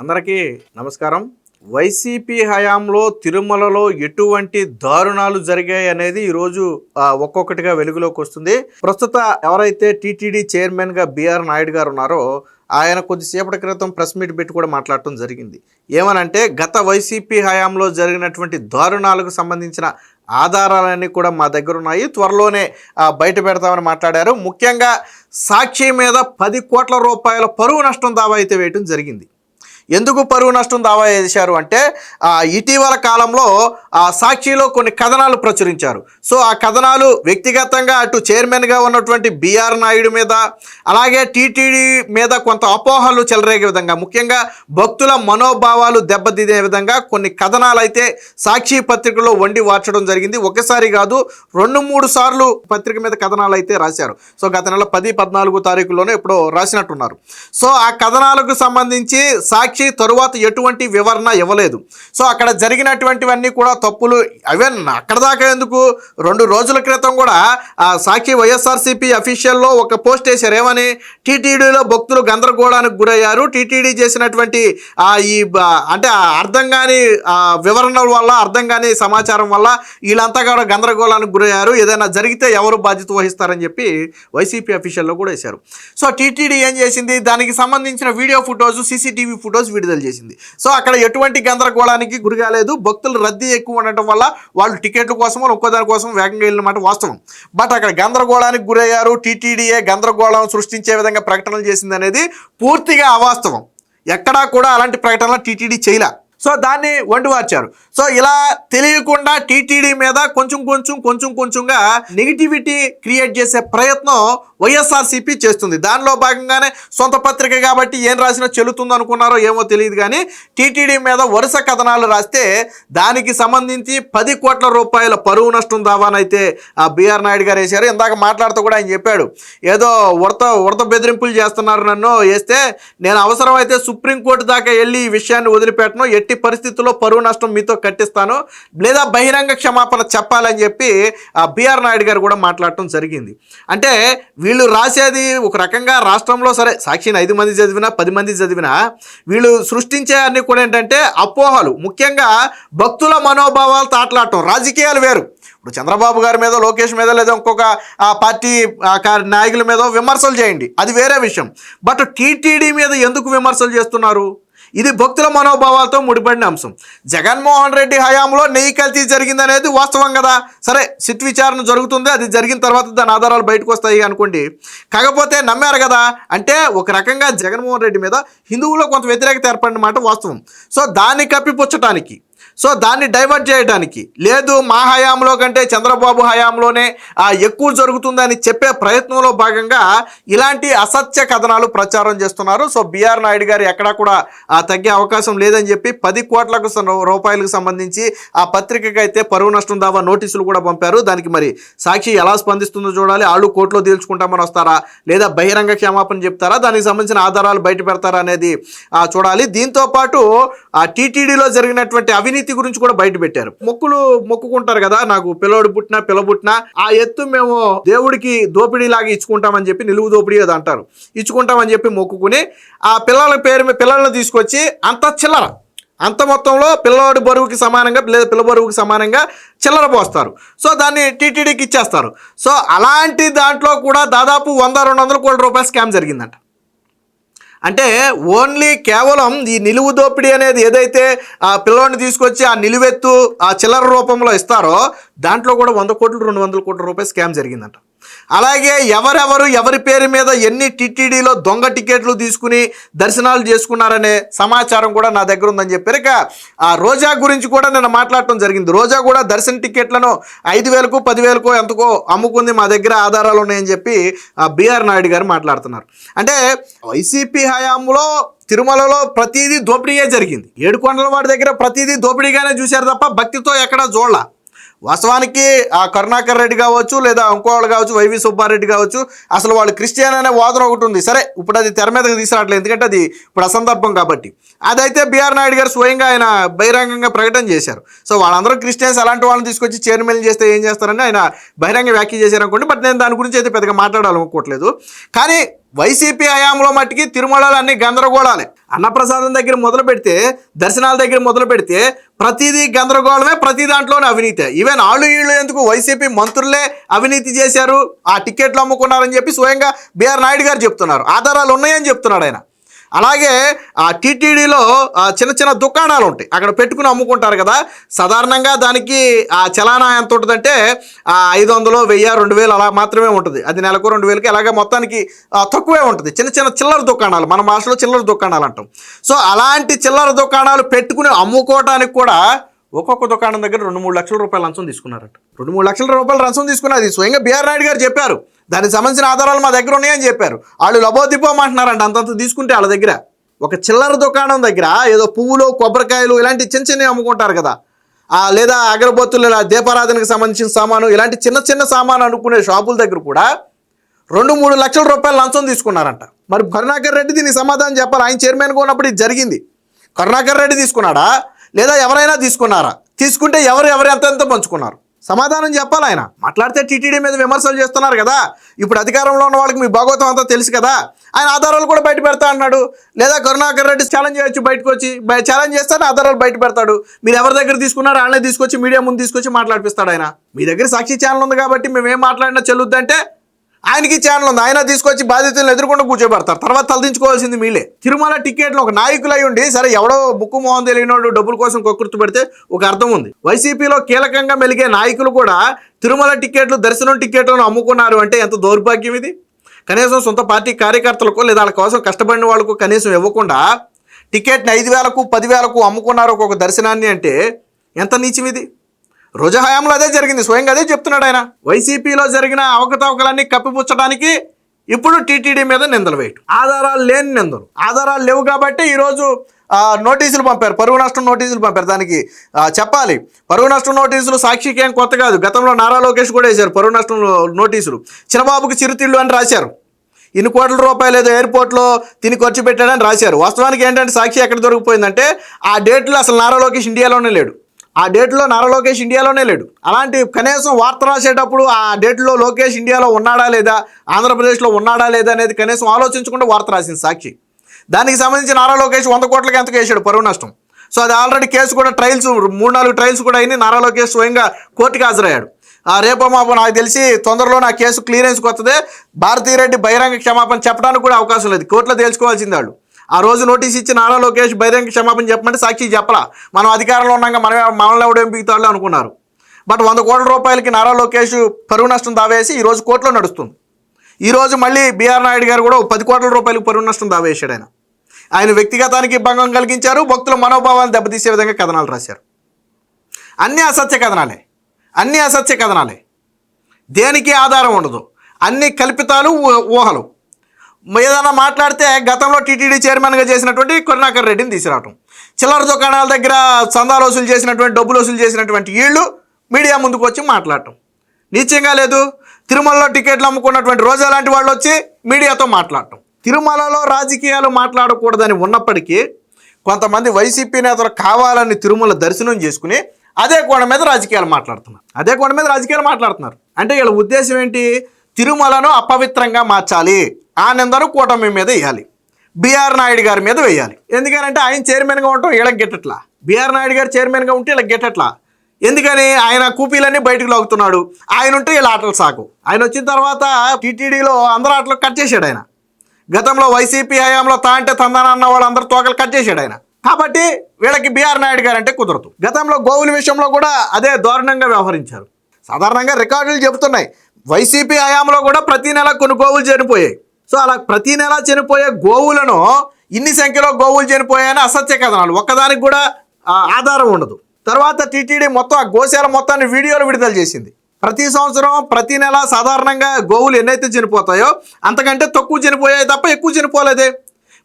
అందరికీ నమస్కారం. వైసీపీ హయాంలో తిరుమలలో ఎటువంటి దారుణాలు జరిగాయి అనేది ఈరోజు ఒక్కొక్కటిగా వెలుగులోకి వస్తుంది. ప్రస్తుత ఎవరైతే టీటీడీ చైర్మన్గా బిఆర్ నాయుడు గారు ఉన్నారో ఆయన కొద్దిసేపటి క్రితం ప్రెస్ మీట్ పెట్టి కూడా మాట్లాడటం జరిగింది. ఏమనంటే గత వైసీపీ హయాంలో జరిగినటువంటి దారుణాలకు సంబంధించిన ఆధారాలన్నీ కూడా మా దగ్గర ఉన్నాయి. త్వరలోనే బయట పెడతామని మాట్లాడారు. ముఖ్యంగా సాక్షి మీద పది కోట్ల రూపాయల పరువు నష్టం దావా అయితే వేయటం జరిగింది. ఎందుకు పరువు నష్టం దావా చేశారు అంటే ఇటీవల కాలంలో ఆ సాక్షిలో కొన్ని కథనాలు ప్రచురించారు. సో ఆ కథనాలు వ్యక్తిగతంగా అటు చైర్మన్గా ఉన్నటువంటి బీఆర్ నాయుడు మీద అలాగే టీటీడీ మీద కొంత అపోహలు చెలరేగే విధంగా ముఖ్యంగా భక్తుల మనోభావాలు దెబ్బతినే విధంగా కొన్ని కథనాలు అయితే సాక్షి పత్రికలో వండి వార్చడం జరిగింది. ఒకసారి కాదు రెండు మూడు సార్లు పత్రిక మీద కథనాలు అయితే రాశారు. సో గత నెల పది పద్నాలుగు తారీఖులోనే ఎప్పుడో రాసినట్టున్నారు. సో ఆ కథనాలకు సంబంధించి సాక్షి తరువాత ఎటువంటి వివరణ ఇవ్వలేదు. సో అక్కడ జరిగినటువంటివన్నీ కూడా తప్పులు అవే అక్కడ దాకా ఎందుకు? రెండు రోజుల క్రితం కూడా ఆ సాక్షి వైఎస్ఆర్సీపీ అఫీషియల్లో ఒక పోస్ట్ వేశారు. ఏమని? టీటీడీలో భక్తులు గందరగోళానికి గురయ్యారు. టీటీడీ చేసినటువంటి ఆ ఈ అంటే అర్థం కాని వివరణల వల్ల అర్థం కాని సమాచారం వల్ల వీళ్ళంతా కూడా గందరగోళానికి గురయ్యారు. ఏదైనా జరిగితే ఎవరు బాధ్యత వహిస్తారని చెప్పి వైసీపీ అఫీషియల్లో కూడా వేశారు. సో టీటీడీ ఏం చేసింది? దానికి సంబంధించిన వీడియో ఫొటోస్ సీసీటీవీ ఫొటోస్ విడుదల చేసింది. సో అక్కడ ఎటువంటి గందరగోళానికి గురి కాలేదు. భక్తులు రద్దీ ఎక్కువ ఉండటం వల్ల వాళ్ళు టికెట్ల కోసం ఒక్కోదాని కోసం వేగంగా వెళ్ళినమాట వాస్తవం. బట్ అక్కడ గందరగోళానికి గురయ్యారు. టీటీడీఏ గందరగోళం సృష్టించే విధంగా ప్రకటనలు చేసింది అనేది పూర్తిగా అవాస్తవం. ఎక్కడా కూడా అలాంటి ప్రకటనలు టీటీడీ చేయలే. సో దాన్ని వండివార్చారు సో ఇలా తెలియకుండా టీటీడీ మీద కొంచెం కొంచెం కొంచెం కొంచెంగా నెగిటివిటీ క్రియేట్ చేసే ప్రయత్నం వైఎస్ఆర్సీపీ చేస్తుంది. దానిలో భాగంగానే సొంత పత్రిక కాబట్టి ఏం రాసినా చెల్లుతుంది అనుకున్నారో ఏమో తెలియదు కానీ టీటీడీ మీద వరుస కథనాలు రాస్తే దానికి సంబంధించి పది కోట్ల రూపాయల పరువు నష్టం దావానైతే ఆ బిఆర్ నాయుడు గారు వేశారు. ఇందాక మాట్లాడుతూ కూడా ఆయన చెప్పాడు. ఏదో ఉడత ఉడత బెదిరింపులు చేస్తున్నారు నన్ను వేస్తే నేను అవసరమైతే సుప్రీంకోర్టు దాకా వెళ్ళి ఈ విషయాన్ని వదిలిపెట్టను. ఎట్టి పరిస్థితుల్లో పరువు నష్టం మీతో కట్టిస్తాను. లేదా బహిరంగ క్షమాపణ చెప్పాలని చెప్పి ఆ బిఆర్ నాయుడు గారు కూడా మాట్లాడటం జరిగింది. అంటే వీళ్ళు రాసేది ఒక రకంగా రాష్ట్రంలో సరే సాక్షిని ఐదు మంది చదివినా పది మంది చదివినా వీళ్ళు సృష్టించే అన్ని కూడా ఏంటంటే అపోహలు. ముఖ్యంగా భక్తుల మనోభావాలు తాట్లాడటం రాజకీయాలు వేరు. ఇప్పుడు చంద్రబాబు గారి మీద లోకేష్ మీద లేదా ఇంకొక పార్టీ నాయకుల మీద విమర్శలు చేయండి. అది వేరే విషయం. బట్ టీటీడీ మీద ఎందుకు విమర్శలు చేస్తున్నారు? ఇది భక్తుల మనోభావాలతో ముడిపడిన అంశం. జగన్మోహన్ రెడ్డి హయాంలో నెయ్యి కల్తీ జరిగిందనేది వాస్తవం కదా? సరే సిట్ విచారణ జరుగుతుంది అది జరిగిన తర్వాత దాని ఆధారాలు బయటకు వస్తాయి అనుకోండి. కాకపోతే నమ్మారు కదా? అంటే ఒక రకంగా జగన్మోహన్ రెడ్డి మీద హిందువులో కొంత వ్యతిరేకత ఏర్పడిన మాట వాస్తవం. సో దాన్ని కప్పిపుచ్చటానికి సో దాన్ని డైవర్ట్ చేయడానికి. లేదు మా హయాంలో కంటే చంద్రబాబు హయాంలోనే ఎక్కువ జరుగుతుందని చెప్పే ప్రయత్నంలో భాగంగా ఇలాంటి అసత్య కథనాలు ప్రచారం చేస్తున్నారు. సో బీఆర్ నాయుడు గారు ఎక్కడా కూడా తగ్గే అవకాశం లేదని చెప్పి పది కోట్లకు రూపాయలకు సంబంధించి ఆ పత్రికకి అయితే పరువు నష్టం దావా నోటీసులు కూడా పంపారు. దానికి మరి సాక్షి ఎలా స్పందిస్తుందో చూడాలి. వాళ్ళు కోర్టులో తేల్చుకుంటామని వస్తారా? లేదా బహిరంగ క్షమాపణ చెప్తారా? దానికి సంబంధించిన ఆధారాలు బయట పెడతారా అనేది చూడాలి. దీంతో పాటు ఆ టీటీడీలో జరిగినటువంటి అవినీతి గురించి కూడా బయట పెట్టారు. మొక్కులు మొక్కుకుంటారు కదా నాకు పిల్లోడు పుట్టినా పిల్ల పుట్టినా ఆ ఎత్తు మేము దేవుడికి దోపిడీ లాగా ఇచ్చుకుంటామని చెప్పి నిలువు దోపిడీ అది అంటారు. ఇచ్చుకుంటామని చెప్పి మొక్కుకుని ఆ పిల్లల పేరు మీద పిల్లలను తీసుకొచ్చి అంత చిల్లర అంత మొత్తంలో పిల్లవాడి బరువుకి సమానంగా లేదా పిల్ల బరువుకి సమానంగా చిల్లర పోస్తారు. సో దాన్ని టీటీడీకి ఇచ్చేస్తారు. సో అలాంటి దాంట్లో కూడా దాదాపు వంద రెండు వందల కోట్ల రూపాయల స్కామ్ జరిగిందంట. అంటే ఓన్లీ కేవలం ఈ నిలువు దోపిడీ అనేది ఏదైతే ఆ పిల్లోడిని తీసుకొచ్చి ఆ నిలువెత్తు ఆ చిల్లర రూపంలో ఇస్తారో దాంట్లో కూడా వంద కోట్లు రెండు వందల కోట్ల రూపాయలు స్కామ్ జరిగిందంట. అలాగే ఎవరెవరు ఎవరి పేరు మీద ఎన్ని టీటీడీలో దొంగ టికెట్లు తీసుకుని దర్శనాలు చేసుకున్నారనే సమాచారం కూడా నా దగ్గర ఉందని చెప్పారు. ఇక ఆ రోజా గురించి కూడా నేను మాట్లాడటం జరిగింది. రోజా కూడా దర్శన టికెట్లను ఐదు వేలకు పదివేలకు ఎంతకో అమ్ముకుంది మా దగ్గర ఆధారాలు ఉన్నాయని చెప్పి ఆ బిఆర్ నాయుడు గారు మాట్లాడుతున్నారు. అంటే వైసీపీ హయాంలో తిరుమలలో ప్రతిదీ దోపిడీయే జరిగింది. ఏడుకొండల వాడి దగ్గర ప్రతిదీ దోపిడీగానే చూశారు తప్ప భక్తితో ఎక్కడా చూడలా. వాస్తవానికి ఆ కరుణాకర్ రెడ్డి కావచ్చు లేదా ఇంకోళ్ళు కావచ్చు వైవి సుబ్బారెడ్డి కావచ్చు అసలు వాళ్ళు క్రిస్టియన్ అనే వాదన ఒకటి ఉంది. సరే ఇప్పుడు అది తెర మీదకి తీసుకురావట్లేదు. ఎందుకంటే అది ఇప్పుడు అసందర్భం కాబట్టి. అదైతే బీఆర్ నాయుడు గారు స్వయంగా ఆయన బహిరంగంగా ప్రకటన చేశారు. సో వాళ్ళందరూ క్రిస్టియన్స్ అలాంటి వాళ్ళని తీసుకొచ్చి చైర్మన్ చేస్తే ఏం చేస్తారని ఆయన బహిరంగ వ్యాఖ్య చేశారు అనుకోండి బట్ నేను దాని గురించి అయితే పెద్దగా మాట్లాడాలనుకోవట్లేదు. కానీ వైసీపీ హయాంలో మట్టికి తిరుమలలు అన్ని గందరగోళాలే. అన్నప్రసాదం దగ్గర మొదలు పెడితే దర్శనాల దగ్గర మొదలు పెడితే ప్రతిదీ గందరగోళమే ప్రతి దాంట్లోనే అవినీతి. ఈవెన్ ఆళ్ళు ఈళ్ళు ఎందుకు వైసీపీ మంత్రులే అవినీతి చేశారు? ఆ టికెట్లు అమ్ముకున్నారని చెప్పి స్వయంగా బీఆర్ నాయుడు గారు చెప్తున్నారు. ఆధారాలు ఉన్నాయని చెప్తున్నాడు ఆయన. అలాగే ఆ టీటీడీలో చిన్న చిన్న దుకాణాలు ఉంటాయి అక్కడ పెట్టుకుని అమ్ముకుంటారు కదా. సాధారణంగా దానికి ఆ చలానా ఎంత ఉంటుందంటే ఐదు వందలు వెయ్యి రెండు వేలు అలా మాత్రమే ఉంటుంది. అది నెలకు రెండు వేలకి అలాగే మొత్తానికి తక్కువే ఉంటుంది. చిన్న చిన్న చిల్లర దుకాణాలు. మన భాషలో చిల్లర దుకాణాలు అంటాం. సో అలాంటి చిల్లర దుకాణాలు పెట్టుకుని అమ్ముకోవడానికి కూడా ఒక్కొక్క దుకాణం దగ్గర రెండు మూడు లక్షల రూపాయలు లంచం తీసుకున్నారట. రెండు మూడు లక్షల రూపాయలు లంచం తీసుకున్నది స్వయంగా బీఆర్ నాయుడు గారు చెప్పారు. దానికి సంబంధించిన ఆధారాలు మా దగ్గర ఉన్నాయని చెప్పారు. వాళ్ళు లబోదిపోమంటున్నారంట అంతంత తీసుకుంటే వాళ్ళ దగ్గర. ఒక చిల్లర దుకాణం దగ్గర ఏదో పువ్వులు కొబ్బరికాయలు ఇలాంటి చిన్న చిన్నవి అమ్ముకుంటారు కదా. ఆ, లేదా అగరబత్తులు దీపారాధనకు సంబంధించిన సామాను ఇలాంటి చిన్న చిన్న సామాను అనుకునే షాపుల దగ్గర కూడా రెండు మూడు లక్షల రూపాయలు లంచం తీసుకున్నారంట. మరి కరుణాకర్ రెడ్డి దీనికి సమాధానం చెప్పాలి. ఆయన చైర్మన్గా ఉన్నప్పుడు ఇది జరిగింది. కరుణాకర్ రెడ్డి తీసుకున్నాడా? లేదా ఎవరైనా తీసుకున్నారా? తీసుకుంటే ఎవరు ఎవరు ఎంత ఎంత పంచుకున్నారు? సమాధానం చెప్పాలి ఆయన. మాట్లాడితే టీటీడీ మీద విమర్శలు చేస్తున్నారు కదా. ఇప్పుడు అధికారంలో ఉన్న వాళ్ళకి మీ భాగవతం అంతా తెలుసు కదా. ఆయన ఆధారాలు కూడా బయట పెడతా అన్నాడు. లేదా కరుణాకర్ రెడ్డి ఛాలెంజ్ చేయొచ్చు బయటకు వచ్చి ఛాలెంజ్ చేస్తానే ఆధారాలు బయట పెడతాడు. మీరు ఎవరి దగ్గర తీసుకున్నారో వాళ్ళనే తీసుకొచ్చి మీడియా ముందు తీసుకొచ్చి మాట్లాడిపిస్తాడు ఆయన. మీ దగ్గర సాక్షి ఛానల్ ఉంది కాబట్టి మేము ఏం మాట్లాడినా చెల్లుద్దంటే ఆయనకి ఛానల్ ఉంది. ఆయన తీసుకొచ్చి బాధితులను ఎదుర్కొంటూ కూర్చోబెడతారు. తర్వాత తలదించుకోవాల్సింది మీలే తిరుమల టికెట్లు ఒక నాయకులు అయి ఉండి సరే ఎవడో ముక్కు మోహన్ తెలియనోడు డబ్బుల కోసం కొకృత్తు పెడితే ఒక అర్థం ఉంది. వైసీపీలో కీలకంగా మెలిగే నాయకులు కూడా తిరుమల టికెట్లు దర్శనం టికెట్లను అమ్ముకున్నారు అంటే ఎంత దౌర్భాగ్యం ఇది? కనీసం సొంత పార్టీ కార్యకర్తలకు లేదా వాళ్ళ కోసం కష్టపడిన వాళ్ళకు కనీసం ఇవ్వకుండా టికెట్ని ఐదు వేలకు పదివేలకు అమ్ముకున్నారు ఒక్కొక్క దర్శనాన్ని అంటే ఎంత నీచం ఇది? రోజా హయాంలో అదే జరిగింది. స్వయంగా అదే చెప్తున్నాడు ఆయన. వైసీపీలో జరిగిన అవకతవకలన్నీ కప్పిపుచ్చడానికి ఇప్పుడు టీటీడీ మీద నిందలు వేయటం. ఆధారాలు లేని నిందలు. ఆధారాలు లేవు కాబట్టి ఈరోజు నోటీసులు పంపారు. పరువు నష్టం నోటీసులు పంపారు. దానికి చెప్పాలి. పరువు నష్టం నోటీసులు సాక్షికి ఏం కొత్త కాదు. గతంలో నారా లోకేష్ కూడా వేశారు పరువు నష్టం నోటీసులు. చిన్నబాబుకి చిరుతిళ్ళు అని రాశారు. ఇన్ని కోట్ల రూపాయలు ఏదో ఎయిర్పోర్ట్లో తిని ఖర్చు పెట్టాడని రాశారు. వాస్తవానికి ఏంటంటే సాక్షి ఎక్కడ దొరికిపోయిందంటే ఆ డేట్లో అసలు నారా లోకేష్ ఇండియాలోనే లేడు. ఆ డేట్లో నారా లోకేష్ ఇండియాలోనే లేడు. అలాంటి కనీసం వార్త రాసేటప్పుడు ఆ డేట్లో లోకేష్ ఇండియాలో ఉన్నాడా లేదా ఆంధ్రప్రదేశ్లో ఉన్నాడా లేదా అనేది కనీసం ఆలోచించకుండా వార్త రాసింది సాక్షి. దానికి సంబంధించి నారా లోకేష్ వంద కోట్లకి ఎంతకు వేసాడు పరువు నష్టం. సో అది ఆల్రెడీ కేసు కూడా ట్రయల్స్ మూడు నాలుగు ట్రయల్స్ కూడా అయినాయి. నారా లోకేష్ స్వయంగా కోర్టుకి హాజరయ్యాడు. ఆ రేపో మాపో నాకు తెలిసి తొందరలో నా కేసు క్లియరెన్స్కి వస్తుంది భారతీరెడ్డి బహిరంగ క్షమాపణ చెప్పడానికి కూడా అవకాశం లేదు. కోర్టులో తేల్చుకోవాల్సింది వాళ్ళు. ఆ రోజు నోటీస్ ఇచ్చి నారా లోకేష్ బహిరంగ క్షమాపణ చెప్పమంటే సాక్షి చెప్పలా. మనం అధికారంలో ఉన్నాక మనం మనల్ని ఎవడేం బిగుతాడు అనుకున్నారు. బట్ వంద కోట్ల రూపాయలకి నారా లోకేష్ పరువు నష్టం దావేసి ఈ రోజు కోర్టులో నడుస్తుంది. ఈ రోజు మళ్ళీ బీఆర్ నాయుడు గారు కూడా పది కోట్ల రూపాయలకు పరువు నష్టం దావేశాడు ఆయన. ఆయన వ్యక్తిగతానికి భంగం కలిగించారు భక్తుల మనోభావాన్ని దెబ్బతీసే విధంగా కథనాలు రాశారు. అన్నీ అసత్య కథనాలే. అన్నీ అసత్య కథనాలే. దేనికి ఆధారం ఉండదు. అన్ని కల్పితాలు ఊ- ఊహలు. ఏదైనా మాట్లాడితే గతంలో టీటీడీ చైర్మన్గా చేసినటువంటి కరుణాకర్ రెడ్డిని తీసుకురావటం. చిల్లర దుకాణాల దగ్గర చందాలు వసూలు చేసినటువంటి డబ్బులు వసూలు చేసినటువంటి వీళ్ళు మీడియా ముందుకు వచ్చి మాట్లాడటం. నిశ్చయంగా లేదు. తిరుమలలో టికెట్లు అమ్ముకున్నటువంటి రోజా లాంటి వాళ్ళు వచ్చి మీడియాతో మాట్లాడటం. తిరుమలలో రాజకీయాలు మాట్లాడకూడదని ఉన్నప్పటికీ కొంతమంది వైసీపీ నేతలు కావాలని తిరుమల దర్శనం చేసుకుని అదే కోణ మీద రాజకీయాలు మాట్లాడుతున్నారు. అదే కోణ మీద రాజకీయాలు మాట్లాడుతున్నారు. అంటే వీళ్ళ ఉద్దేశం ఏంటి? తిరుమలను అపవిత్రంగా మార్చాలి. ఆ నిందను కూటమి మీద వేయాలి. బీఆర్ నాయుడు గారి మీద వేయాలి. ఎందుకనంటే ఆయన చైర్మన్గా ఉండటం వీళ్ళకి గెట్టట్లా. బీఆర్ నాయుడు గారు చైర్మన్గా ఉంటే ఇలా గెట్టట్లా. ఎందుకని ఆయన కూపీలన్నీ బయటకు లాగుతున్నాడు. ఆయన ఉంటే వీళ్ళ ఆటలు సాకు. ఆయన వచ్చిన తర్వాత టీటీడీలో అందరు ఆటలు కట్ చేశాడు ఆయన. గతంలో వైసీపీ హయాంలో తా అంటే తందానన్న అన్న అందరు తోకలు కట్ చేశాడు ఆయన. కాబట్టి వీళ్ళకి బీఆర్ నాయుడు గారు అంటే కుదరదు. గతంలో గోవుల విషయంలో కూడా అదే దారుణంగా వ్యవహరించారు. సాధారణంగా రికార్డులు చెబుతున్నాయి. వైసీపీ హయాంలో కూడా ప్రతి నెల కొన్ని గోవులు చనిపోయాయి. సో అలా ప్రతి నెల చనిపోయే గోవులను ఇన్ని సంఖ్యలో గోవులు చనిపోయాయని అసత్య కథనాలు. ఒక్కదానికి కూడా ఆధారం ఉండదు. తర్వాత టీటీడీ మొత్తం ఆ గోశాల మొత్తాన్ని వీడియోలు విడుదల చేసింది. ప్రతి సంవత్సరం ప్రతి నెల సాధారణంగా గోవులు ఎన్నైతే చనిపోతాయో అంతకంటే తక్కువ చనిపోయాయి తప్ప ఎక్కువ చనిపోలేదే.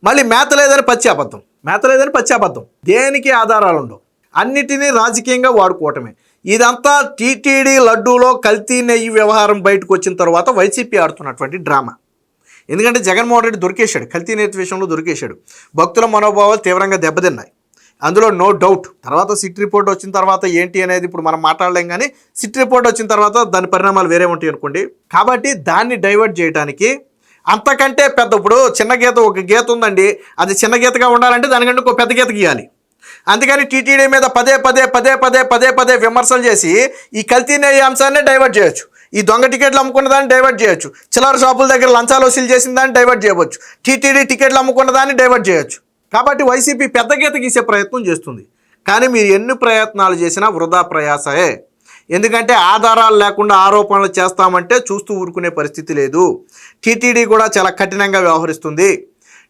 మళ్ళీ మేత లేదని పచ్చి అబద్ధం. మేత లేదని పచ్చి అబద్ధం. దేనికి ఆధారాలు ఉండవు? అన్నిటినీ రాజకీయంగా వాడుకోవటమే. ఇదంతా టీటీడీ లడ్డూలో కల్తీ నెయ్యి వ్యవహారం బయటకు వచ్చిన తర్వాత వైసీపీ ఆడుతున్నటువంటి డ్రామా. ఎందుకంటే జగన్మోహన్ రెడ్డి దొరికేశాడు కల్తీ నేత విషయంలో దొరికేశాడు. భక్తుల మనోభావాలు తీవ్రంగా దెబ్బతిన్నాయి. అందులో నో డౌట్ తర్వాత సిట్ రిపోర్ట్ వచ్చిన తర్వాత ఏంటి అనేది ఇప్పుడు మనం మాట్లాడలేం కానీ సిట్ రిపోర్ట్ వచ్చిన తర్వాత దాని పరిణామాలు వేరే ఉంటాయి అనుకోండి. కాబట్టి దాన్ని డైవర్ట్ చేయడానికి అంతకంటే పెద్ద ఇప్పుడు చిన్న గీత ఒక గీత ఉందండి. అది చిన్న గీతగా ఉండాలంటే దానికంటే ఒక పెద్ద గీత గీయాలి. అందుకని టీటీడీ మీద పదే పదే పదే పదే పదే పదే విమర్శలు చేసి ఈ కల్తీ అంశాన్ని డైవర్ట్ చేయొచ్చు. ఈ దొంగ టికెట్లు అమ్ముకున్న దాన్ని డైవర్ట్ చేయొచ్చు. చిల్లర షాపుల దగ్గర లంచాలు వసూలు చేసిన దాన్ని డైవర్ట్ చేయవచ్చు. టీటీడీ టికెట్లు అమ్ముకున్న దాన్ని డైవర్ట్ చేయొచ్చు. కాబట్టి వైసీపీ పెద్ద గీత గీసే ప్రయత్నం చేస్తుంది. కానీ మీరు ఎన్ని ప్రయత్నాలు చేసినా వృధా ప్రయాసయే. ఎందుకంటే ఆధారాలు లేకుండా ఆరోపణలు చేస్తామంటే చూస్తూ ఊరుకునే పరిస్థితి లేదు. టీటీడీ కూడా చాలా కఠినంగా వ్యవహరిస్తుంది.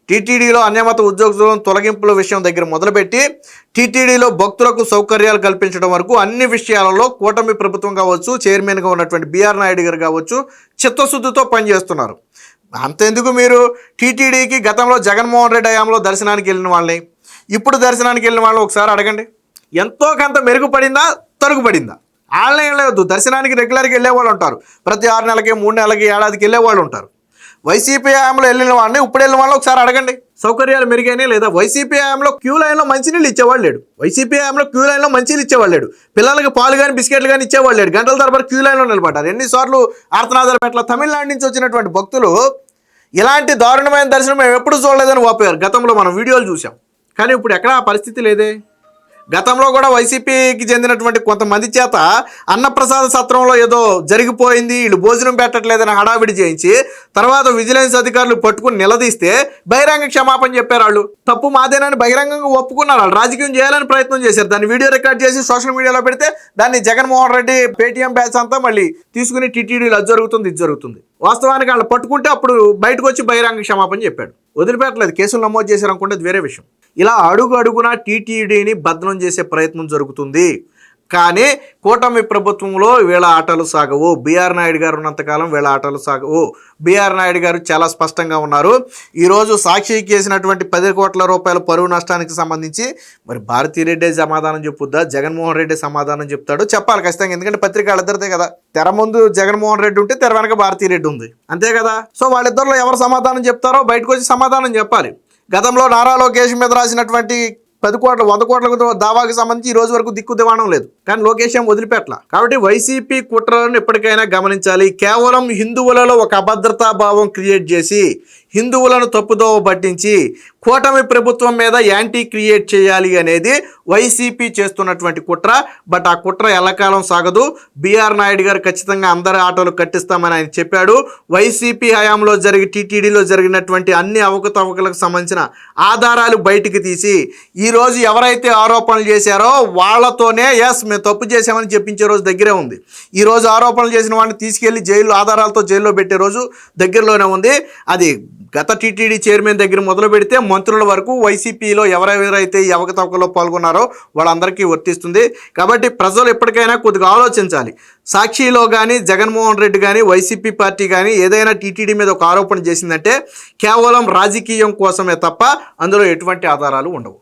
టీటీడీలో అన్యమత ఉద్యోగుల తొలగింపుల విషయం దగ్గర మొదలుపెట్టి టీటీడీలో భక్తులకు సౌకర్యాలు కల్పించడం వరకు అన్ని విషయాలలో కూటమి ప్రభుత్వం కావచ్చు చైర్మన్గా ఉన్నటువంటి బీఆర్ నాయుడు గారు కావచ్చు చిత్తశుద్ధితో పనిచేస్తున్నారు. అంతెందుకు మీరు? టీటీడీకి గతంలో జగన్మోహన్ రెడ్డి హయాంలో దర్శనానికి వెళ్ళిన వాళ్ళని. ఇప్పుడు దర్శనానికి వెళ్ళిన వాళ్ళని ఒకసారి అడగండి. ఎంతో కొంత మెరుగుపడిందా తరుగుపడిందా? ఆన్లైన్ లేదు దర్శనానికి రెగ్యులర్గా వెళ్ళే వాళ్ళు ఉంటారు. ప్రతి ఆరు నెలలకి మూడు నెలలకి ఏడాదికి వెళ్ళే వాళ్ళు ఉంటారు. వైసీపీ హయాంలో వెళ్ళిన వాడిని ఇప్పుడు వెళ్ళిన వాళ్ళు ఒకసారి అడగండి. సౌకర్యాలు మెరుగైనా లేదా వైసీపీ హయాంలో క్యూ లైన్లో మంచినీళ్ళు ఇచ్చేవాళ్ళు లేడు. వైసీపీ హయాంలో క్యూ లైన్లో మంచినీళ్ళు ఇచ్చేవాళ్ళు లేడు. పిల్లలకి పాలు కానీ బిస్కెట్లు కానీ ఇచ్చేవాళ్ళు లేడు. గంటల తరబడి క్యూ లైన్లో నిలబడ్డారు. ఎన్నిసార్లు ఆర్తనాదాలు పెట్టల తమిళనాడు నుంచి వచ్చినటువంటి భక్తులు ఇలాంటి దారుణమైన దర్శనం మేము ఎప్పుడు చూడలేదని వాపోయారు. గతంలో మనం వీడియోలు చూసాం కానీ ఇప్పుడు ఎక్కడ పరిస్థితి లేదే. గతంలో కూడా వైసీపీకి చెందినటువంటి కొంతమంది చేత అన్నప్రసాద సత్రంలో ఏదో జరిగిపోయింది వీళ్ళు భోజనం పెట్టట్లేదని హడావిడి చేయించి తర్వాత విజిలెన్స్ అధికారులు పట్టుకుని నిలదీస్తే బహిరంగ క్షమాపణ చెప్పారు వాళ్ళు. తప్పు మాదేనని బహిరంగంగా ఒప్పుకున్నారు వాళ్ళు. రాజకీయం చేయాలని ప్రయత్నం చేశారు. దాన్ని వీడియో రికార్డ్ చేసి సోషల్ మీడియాలో పెడితే దాన్ని జగన్మోహన్ రెడ్డి పేటీఎం బ్యాచ్ అంతా మళ్ళీ తీసుకుని టీటీడీలో అది జరుగుతుంది ఇది జరుగుతుంది. వాస్తవానికి వాళ్ళు పట్టుకుంటే అప్పుడు బయటకు వచ్చి బహిరంగ క్షమాపణ చెప్పాడు. వదిలిపెట్టలేదు. కేసులు నమోదు చేశారు అనుకుంటే వేరే విషయం. ఇలా అడుగు అడుగున టీటీడీని భద్రం చేసే ప్రయత్నం జరుగుతుంది. కానీ కూటమి ప్రభుత్వంలో వీళ్ళ ఆటలు సాగవు. బీఆర్ నాయుడు గారు ఉన్నంతకాలం వీళ్ళ ఆటలు సాగవు. బీఆర్ నాయుడు గారు చాలా స్పష్టంగా ఉన్నారు. ఈరోజు సాక్షికి చేసినటువంటి పది కోట్ల రూపాయల పరువు నష్టానికి సంబంధించి మరి భారతీరెడ్డి సమాధానం చెప్పుద్దా? జగన్మోహన్ రెడ్డి సమాధానం చెప్తాడు? చెప్పాలి ఖచ్చితంగా. ఎందుకంటే పత్రిక ఇద్దరితే కదా. తెర ముందు జగన్మోహన్ రెడ్డి ఉంటే తెర వెనక భారతీరెడ్డి ఉంది. అంతే కదా? సో వాళ్ళిద్దరిలో ఎవరు సమాధానం చెప్తారో బయటకు వచ్చి సమాధానం చెప్పాలి. గతంలో నారా లోకేష్ మీద రాసినటువంటి పది కోట్ల వంద కోట్ల దావాకి సంబంధించి ఈ రోజు వరకు దిక్కు దివాణం లేదు. కానీ లోకేష్ ఏం వదిలిపెట్ల. కాబట్టి వైసీపీ కుట్రలను ఎప్పటికైనా గమనించాలి. కేవలం హిందువులలో ఒక అభద్రతా భావం క్రియేట్ చేసి హిందువులను తప్పుదోవ పట్టించి కూటమి ప్రభుత్వం మీద యాంటీ క్రియేట్ చేయాలి అనేది వైసీపీ చేస్తున్నటువంటి కుట్ర. బట్ ఆ కుట్ర ఎల్లకాలం సాగదు. బీఆర్ నాయుడు గారు ఖచ్చితంగా అందరి ఆటోలు కట్టిస్తామని ఆయన చెప్పాడు. వైసీపీ హయాంలో జరిగి టీటీడీలో జరిగినటువంటి అన్ని అవకతవకలకు సంబంధించిన ఆధారాలు బయటికి తీసి ఈరోజు ఎవరైతే ఆరోపణలు చేశారో వాళ్ళతోనే ఎస్ మేము తప్పు చేశామని చెప్పించే రోజు దగ్గరే ఉంది. ఈరోజు ఆరోపణలు చేసిన వాడిని తీసుకెళ్ళి జైలు ఆధారాలతో జైల్లో పెట్టే రోజు దగ్గరలోనే ఉంది. అది గత టీటీడీ చైర్మన్ దగ్గర మొదలు పెడితే మంత్రుల వరకు వైసీపీలో ఎవరెవరైతే ఈ అవకతవకలో పాల్గొన్నారో వాళ్ళందరికీ వర్తిస్తుంది. కాబట్టి ప్రజలు ఎప్పటికైనా కొద్దిగా ఆలోచించాలి. సాక్షిలో కానీ జగన్మోహన్ రెడ్డి కానీ వైసీపీ పార్టీ కానీ ఏదైనా టీటీడీ మీద ఒక ఆరోపణ చేసిందంటే కేవలం రాజకీయం కోసమే తప్ప అందులో ఎటువంటి ఆధారాలు ఉండవు.